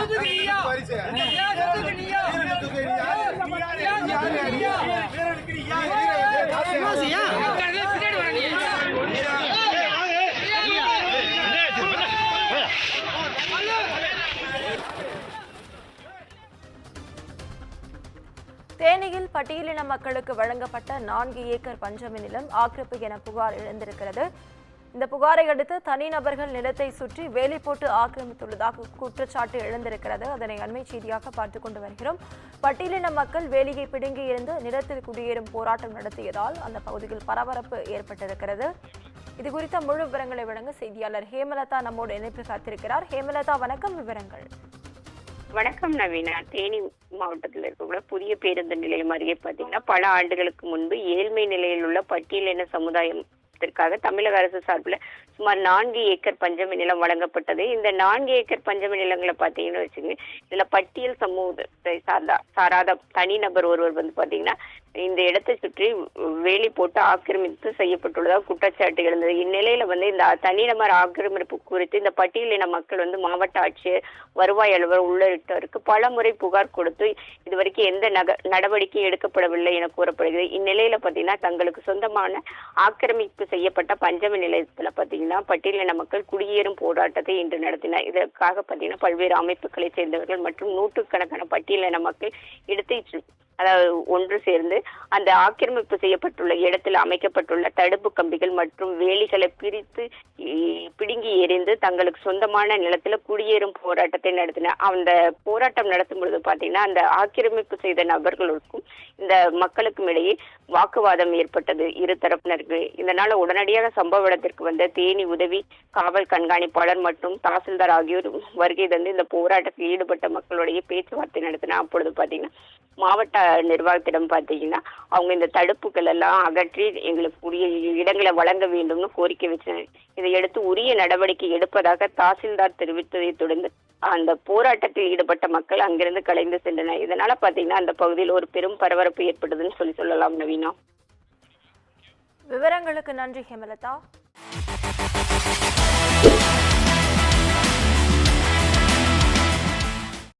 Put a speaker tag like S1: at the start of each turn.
S1: சொத்துக்கு தேனியில் பட்டியலின மக்களுக்கு வழங்கப்பட்ட நான்கு ஏக்கர் பஞ்சமி நிலம் ஆக்கிரமிப்பு என புகார் எழுந்திருக்கிறது. இந்த புகாரை அடுத்து தனிநபர்கள் நிலத்தை சுற்றி வேலி போட்டு ஆக்கிரமித்துள்ளதாக குற்றச்சாட்டு எழுந்திருக்கிறது. அதனை அண்மை செய்தியாக பார்த்துக் கொண்டு வருகிறோம். பட்டியலின மக்கள் வேலியை பிடுங்கி இருந்து நிலத்தில் குடியேறும் போராட்டம் நடத்தியதால் அந்த பகுதியில் பரபரப்பு ஏற்பட்டிருக்கிறது. இது குறித்த முழு விவரங்களை வழங்க செய்தியாளர் ஹேமலதா நம்மோடு இணைப்பு காத்திருக்கிறார். ஹேமலதா வணக்கம். விவரங்கள்.
S2: வணக்கம் நவீனா. தேனி மாவட்டத்தில் இருக்கக்கூடிய புதிய பேருந்து நிலையம் அருகே பார்த்தீங்கன்னா பல ஆண்டுகளுக்கு முன்பு ஏழ்மை நிலையில் உள்ள பட்டியலின சமுதாயத்திற்காக தமிழக அரசு சார்பில் சுமார் நான்கு ஏக்கர் பஞ்சமி நிலம் வழங்கப்பட்டது. இந்த நான்கு ஏக்கர் பஞ்சமி நிலங்களை பார்த்தீங்கன்னு வச்சுக்கோங்க இதுல பட்டியல் சமூகத்தை சார்ந்த சாராத தனிநபர் ஒருவர் வந்து பார்த்தீங்கன்னா இந்த இடத்தை சுற்றி வேலி போட்டு ஆக்கிரமித்து செய்யப்பட்டுள்ளதாக குற்றச்சாட்டு எழுந்தது இந்நிலையில வந்து இந்த தனிநபர் ஆக்கிரமிப்பு குறித்து இந்த பட்டியலின மக்கள் வந்து மாவட்ட ஆட்சியர் வருவாய் அலுவலர் உள்ளிட்டோருக்கு பல முறை புகார் கொடுத்து இதுவரைக்கும் எந்த நக நடவடிக்கையும் எடுக்கப்படவில்லை என கூறப்படுகிறது. இந்நிலையில பாத்தீங்கன்னா தங்களுக்கு சொந்தமான ஆக்கிரமிப்பு செய்யப்பட்ட பஞ்சமி நிலையத்துல பாத்தீங்கன்னா பட்டியலின மக்கள் குடியேறும் போராட்டத்தை இன்று நடத்தினர். இதற்காக பாத்தீங்கன்னா பல்வேறு அமைப்புகளை சேர்ந்தவர்கள் மற்றும் நூற்றுக்கணக்கான பட்டியலின மக்கள் இடத்தை அதாவது ஒன்று சேர்ந்து அந்த ஆக்கிரமிப்பு செய்யப்பட்டுள்ள இடத்தில் அமைக்கப்பட்டுள்ள தடுப்பு கம்பிகள் மற்றும் வேலிகளை பிரித்து இ- பிடுங்கி எறிந்து தங்களுக்கு சொந்தமான நிலத்துல குடியேறும் போராட்டத்தை நடத்தின அந்த போராட்டம் நடத்தும் பொழுது பாத்தீங்கன்னா அந்த ஆக்கிரமிப்பு செய்த நபர்களுக்கும் இந்த மக்களுக்கும் இடையே வாக்குவாதம் ஏற்பட்டது. இரு தரப்பினருக்கு. இதனால உடனடியாக சம்பவ இடத்திற்கு வந்த தேனி உதவி காவல் கண்காணிப்பாளர் மற்றும் தாசில்தார் ஆகியோர் வருகை தந்து இந்த போராட்டத்தில் ஈடுபட்ட மக்களுடைய பேச்சுவார்த்தை நடத்தின. அப்பொழுது பாத்தீங்கன்னா மாவட்ட நிர்வாகத்திடம் பார்த்தீங்கன்னா அவங்க இந்த தடுப்புகள் எல்லாம் அகற்றி எங்களுக்கு உரிய இடங்களை வழங்க வேண்டும்னு கோரிக்கை வச்சாங்க இதையடுத்து உரிய நடவடிக்கை எடுப்பதாக தாசில்தார் தெரிவித்ததை தொடர்ந்து அந்த போராட்டத்தில் ஈடுபட்ட மக்கள் அங்கிருந்து கலைந்து சென்றனர். இதனால பாத்தீங்கன்னா அந்த பகுதியில் ஒரு பெரும் பரபரப்பு ஏற்பட்டதுன்னு சொல்லி சொல்லலாம் நவீனா.
S1: விவரங்களுக்கு நன்றி ஹேமலதா.